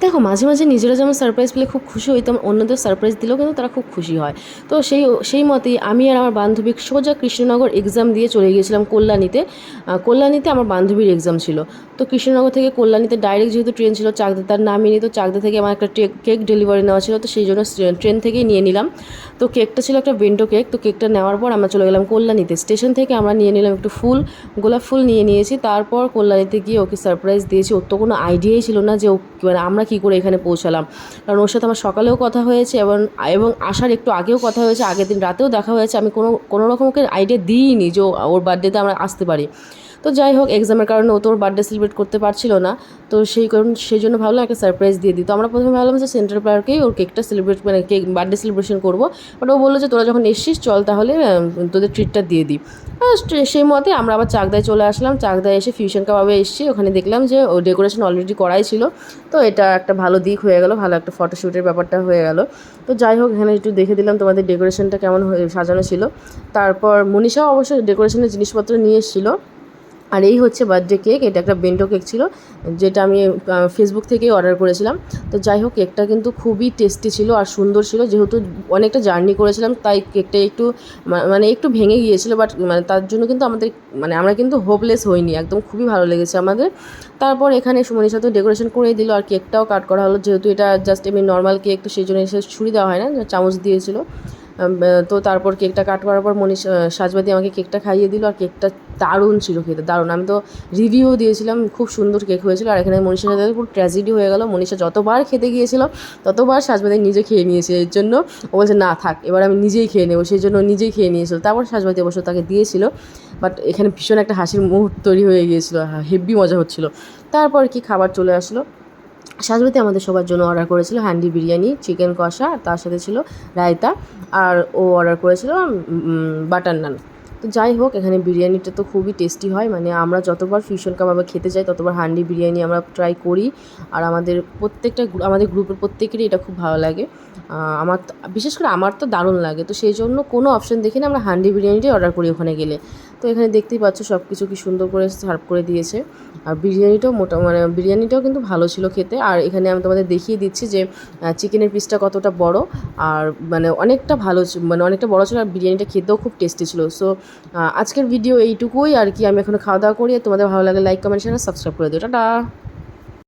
দেখো, মাঝে মাঝে নিজেরা যেমন সারপ্রাইজ পেলে খুব খুশি হইতাম অন্যদের সারপ্রাইজ দিলেও কিন্তু তারা খুব খুশি হয়। তো সেই সেই মতেই আমি আর আমার বান্ধবী সোজা কৃষ্ণনগর এক্সাম দিয়ে চলে গিয়েছিলাম কল্যাণীতে। কল্যাণীতে আমার বান্ধবীর এক্সাম ছিল। তো কৃষ্ণনগর থেকে কল্যাণীতে ডাইরেক্ট যেহেতু ট্রেন ছিল, চাকদা তার নামিয়ে নিত চাকদা থেকে আমার একটা কেক ডেলিভারি নেওয়া ছিল, তো সেই জন্য ট্রেন থেকেই নিয়ে নিলাম। তো কেকটা ছিল একটা বেন্টো কেক তো কেকটা নেওয়ার পর আমরা চলে গেলাম কল্যাণীতে। স্টেশন থেকে আমরা নিয়ে নিলাম একটু ফুল, গোলাপ ফুল নিয়ে নিয়েছি। তারপর কল্যাণীতে গিয়ে ওকে সারপ্রাইজ দিয়েছি। ওর তো কোনো আইডিয়াই ছিল না যে ও মানে আমরা কী করে এখানে পৌঁছালাম। কারণ ওর সাথে আমার সকালেও কথা হয়েছে এবং এবং আসার একটু আগেও কথা হয়েছে, আগের দিন রাতেও দেখা হয়েছে। আমি কোনো কোনো রকম ওকে আইডিয়া দিইনি যে ওর বার্থডেতে আমরা আসতে পারি। তো যাই হোক এক্সামের কারণে ও তো ওর বার্থডে সেলিব্রেট করতে পারছিল না। তো সেই কারণ, সেই জন্য ভাবলাম একটা সারপ্রাইজ দিয়ে দিই। তো আমরা প্রথমে ভাবলাম যে সেন্ট্রাল পার্কেই ওর কেকটা সেলিব্রেট মানে কেক বার্থডে সেলিব্রেশন করব। বাট ও বলল যে, তোরা যখন এসছিস, চল তাহলে তোদের ট্রিটটা দিয়ে দিই। সেই মতে আমরা আবার চাকদায় চলে আসলাম। চাকদায় এসে ফিউশন কাবাবে এসেছি। ওখানে দেখলাম যে, ও ডেকোরেশন অলরেডি করাই ছিল। তো এটা একটা ভালো দিক হয়ে গেল, ভালো একটা ফটোশ্যুটের ব্যাপারটা হয়ে গেল। তো যাই হোক, এখানে একটু দেখে দিলাম তোমাদের ডেকোরেশনটা কেমন সাজানো ছিল। তারপর মনীষাও অবশ্য ডেকোরেশনের জিনিসপত্র নিয়ে এসেছিল। আর এই হচ্ছে বার্থডে কেক এটা একটা বেন্টো কেক ছিল, যেটা আমি ফেসবুক থেকেই অর্ডার করেছিলাম। তো যাই হোক কেকটা কিন্তু খুবই টেস্টি ছিল আর সুন্দর ছিল। যেহেতু অনেকটা জার্নি করেছিলাম, তাই কেকটা একটু মানে একটু ভেঙে গিয়েছিল বাট মানে তার জন্য কিন্তু আমাদের মানে আমরা কিন্তু হোপলেস হইনি, একদম খুবই ভালো লেগেছে আমাদের। তারপর এখানে সুমনির সাথে ডেকোরেশন করে দিল, আর কেকটাও কাট করা হলো, যেহেতু এটা জাস্ট এমনি নর্মাল কেক তো সেই জন্য এসে ছুরি দেওয়া হয় না, চামচ দিয়েছিল। তো তারপর কেকটা কাট করার পর মনীষ আহ, সাজবাতি আমাকে কেকটা খাইয়ে দিল আর কেকটা দারুণ ছিল খেতে দারুণ। আমি তো রিভিউ দিয়েছিলাম খুব সুন্দর কেক হয়েছিল আর এখানে মনীষার সাথে পুরো ট্র্যাজেডি হয়ে গেল। মনীষা যতবার খেতে গিয়েছিল ততবার সাজবাতি নিজে খেয়ে নিয়েছে এর জন্য ও বলছে না থাক এবার আমি নিজেই খেয়ে নেব। সেই জন্য নিজেই খেয়ে নিয়েছিল। তারপর সাজবাতি অবশ্য তাকে দিয়েছিল বাট এখানে ভীষণ একটা হাসির মুহূর্ত তৈরি হয়ে গিয়েছিল হেভি মজা হচ্ছিল। তারপর কি খাবার চলে আসলো? সাজবাতি আমাদের সবার জন্য অর্ডার করেছিল হ্যান্ডি বিরিয়ানি চিকেন কষা তার সাথে ছিল রায়তা, আর ও অর্ডার করেছিল বাটার নান তো যাই হোক, এখানে বিরিয়ানিটা তো খুবই টেস্টি হয় মানে আমরা যতবার ফিউশন কাবাবে খেতে যাই, ততবার হান্ডি বিরিয়ানি আমরা ট্রাই করি, আর আমাদের প্রত্যেকটা আমাদের গ্রুপের প্রত্যেকেরই এটা খুব ভালো লাগে। আমার বিশেষ করে আমার তো দারুণ লাগে, তো সেই জন্য কোনো অপশন দেখে না আমরা হান্ডি বিরিয়ানিটাই অর্ডার করি ওখানে গেলে। তো এখানে দেখতেই পাচ্ছ সব কিছু কি সুন্দর করে সার্ভ করে দিয়েছে। আর বিরিয়ানিটাও মোটা মানে বিরিয়ানিটাও কিন্তু ভালো ছিল খেতে। আর এখানে আমি তোমাদের দেখিয়ে দিচ্ছি যে চিকেনের পিসটা কতটা বড়। আর মানে অনেকটা ভালো মানে অনেকটা বড় ছিল আর বিরিয়ানিটা খেতেও খুব টেস্টি ছিল। সো আজকের ভিডিও এইটুকুই আর কি। আমি এখন খাওয়া দাওয়া করি। আর তোমাদের ভালো লাগে লাইক, কমেন্ট শেয়ার সাবস্ক্রাইব করে দিও। টাটা!